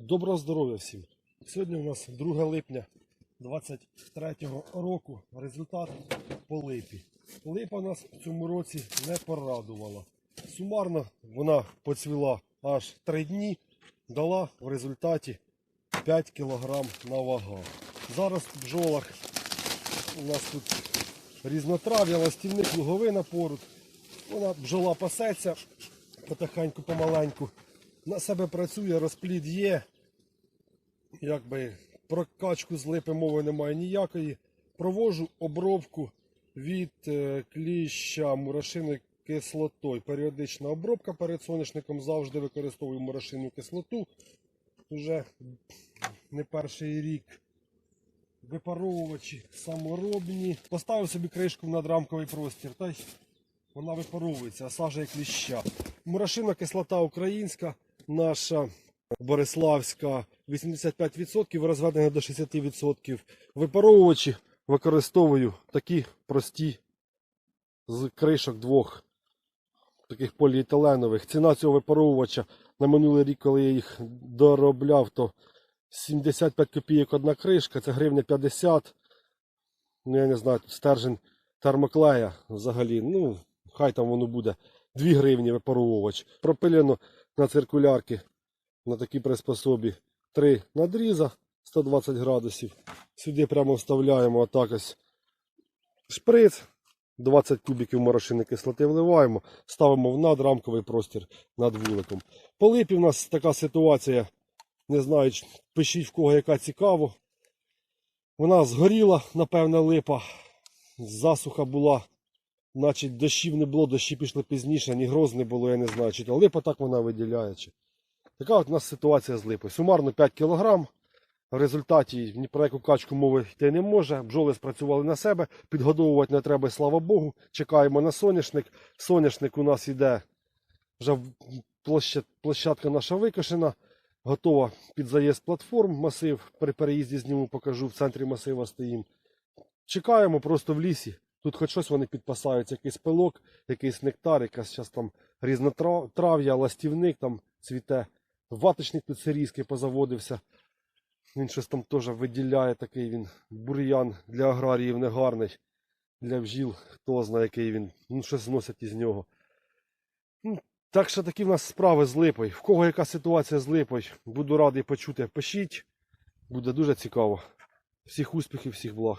Доброго здоров'я всім! Сьогодні у нас 2 липня 23 року. Результат по липі. Липа нас в цьому році не порадувала. Сумарно вона поцвіла аж 3 дні, дала в результаті 5 кг на вага. Зараз в бджолах у нас тут різнотрав'я, ластівник, луговина поруч. Вона бджола пасеться потихеньку, помаленьку. На себе працює, розплід є. Якби про качку з липи мови немає ніякої. Провожу обробку від е, кліща мурашиною кислотою. Періодична обробка перед соняшником завжди використовую мурашинну кислоту. Уже не перший рік. Випаровувачі саморобні. Поставив собі кришку в надрамковий простір. Та й вона випаровується, а сажа як кліща. Мурашина кислота українська, наша Бориславська 85%, розведена до 60%. Випаровувачі використовую такі прості з кришок двох таких поліетиленових. Ціна цього випаровувача на минулий рік, коли я їх доробляв, то 75 копійок одна кришка, це гривня 50. Ну, я не знаю, тут стержень термоклея взагалі. Ну, хай там воно буде 2 гривні випаровувач. Пропилено на циркулярки на такій приспособі три надріза 120 градусів. Сюди прямо вставляємо отак ось шприц. 20 кубиків морошини кислоти вливаємо, ставимо в надрамковий простір над вуликом. По липі в нас така ситуація. Не знаю, пишіть в кого яка цікаво. Вона згоріла, напевне, липа. Засуха була. Значить, дощів не було, дощі пішли пізніше, ні гроз не було, я не знаю. Чи то липа так вона виділяє. Чи... Така от у нас ситуація з липою. Сумарно 5 кг. В результаті ні про яку качку мови йти не може. Бджоли спрацювали на себе, підгодовувати не треба, слава Богу. Чекаємо на соняшник. Соняшник у нас йде, вже площадка наша викошена, готова під заїзд платформ, масив. При переїзді зніму покажу, в центрі масива стоїмо. Чекаємо просто в лісі. Тут хоч щось вони підпасаються, якийсь пилок, якийсь нектар, якась зараз там різнотрав'я, ластівник там цвіте. Ваточник тут сирійський позаводився. Він щось там теж виділяє такий він бур'ян для аграріїв негарний. Для бджіл, хто знає, який він. Ну, щось зносять із нього. Ну, Так що такі в нас справи з липою. В кого яка ситуація з липою, буду радий почути. Пишіть. Буде дуже цікаво. Всіх успіхів, всіх благ.